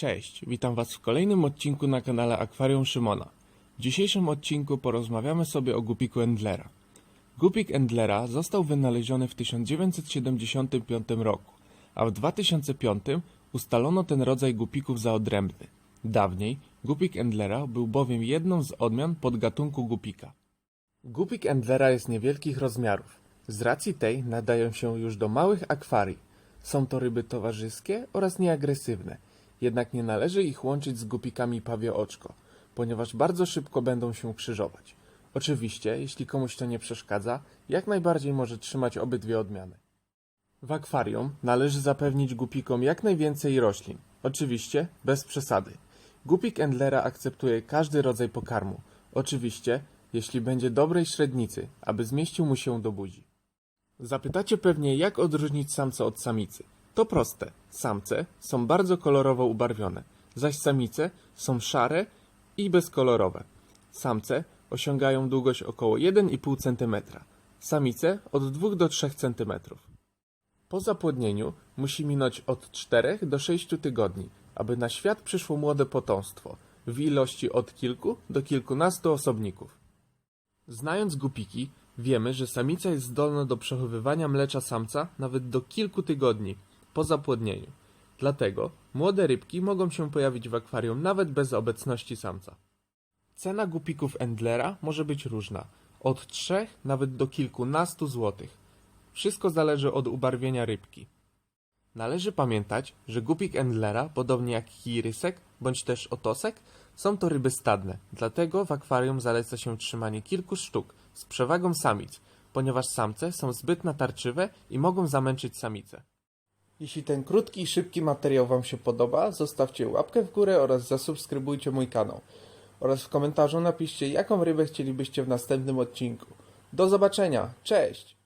Cześć, witam Was w kolejnym odcinku na kanale Akwarium Szymona. W dzisiejszym odcinku porozmawiamy sobie o gupiku Endlera. Gupik Endlera został wynaleziony w 1975 roku, a w 2005 ustalono ten rodzaj gupików za odrębny. Dawniej gupik Endlera był bowiem jedną z odmian podgatunku gupika. Gupik Endlera jest niewielkich rozmiarów. Z racji tej nadają się już do małych akwarii. Są to ryby towarzyskie oraz nieagresywne, jednak nie należy ich łączyć z gupikami pawio-oczko, ponieważ bardzo szybko będą się krzyżować. Oczywiście, jeśli komuś to nie przeszkadza, jak najbardziej może trzymać obydwie odmiany. W akwarium należy zapewnić gupikom jak najwięcej roślin. Oczywiście bez przesady. Gupik Endlera akceptuje każdy rodzaj pokarmu. Oczywiście, jeśli będzie dobrej średnicy, aby zmieścił mu się do buzi. Zapytacie pewnie, jak odróżnić samca od samicy. To proste. Samce są bardzo kolorowo ubarwione, zaś samice są szare i bezkolorowe. Samce osiągają długość około 1,5 cm, samice od 2 do 3 cm. Po zapłodnieniu musi minąć od 4 do 6 tygodni, aby na świat przyszło młode potomstwo w ilości od kilku do kilkunastu osobników. Znając gupiki, wiemy, że samica jest zdolna do przechowywania mlecza samca nawet do kilku tygodni po zapłodnieniu. Dlatego młode rybki mogą się pojawić w akwarium nawet bez obecności samca. Cena gupików Endlera może być różna, od 3 nawet do kilkunastu złotych. Wszystko zależy od ubarwienia rybki. Należy pamiętać, że gupik Endlera, podobnie jak kirysek bądź też otosek, są to ryby stadne, dlatego w akwarium zaleca się trzymanie kilku sztuk z przewagą samic, ponieważ samce są zbyt natarczywe i mogą zamęczyć samice. Jeśli ten krótki i szybki materiał Wam się podoba, zostawcie łapkę w górę oraz zasubskrybujcie mój kanał. Oraz w komentarzu napiszcie, jaką rybę chcielibyście w następnym odcinku. Do zobaczenia, cześć!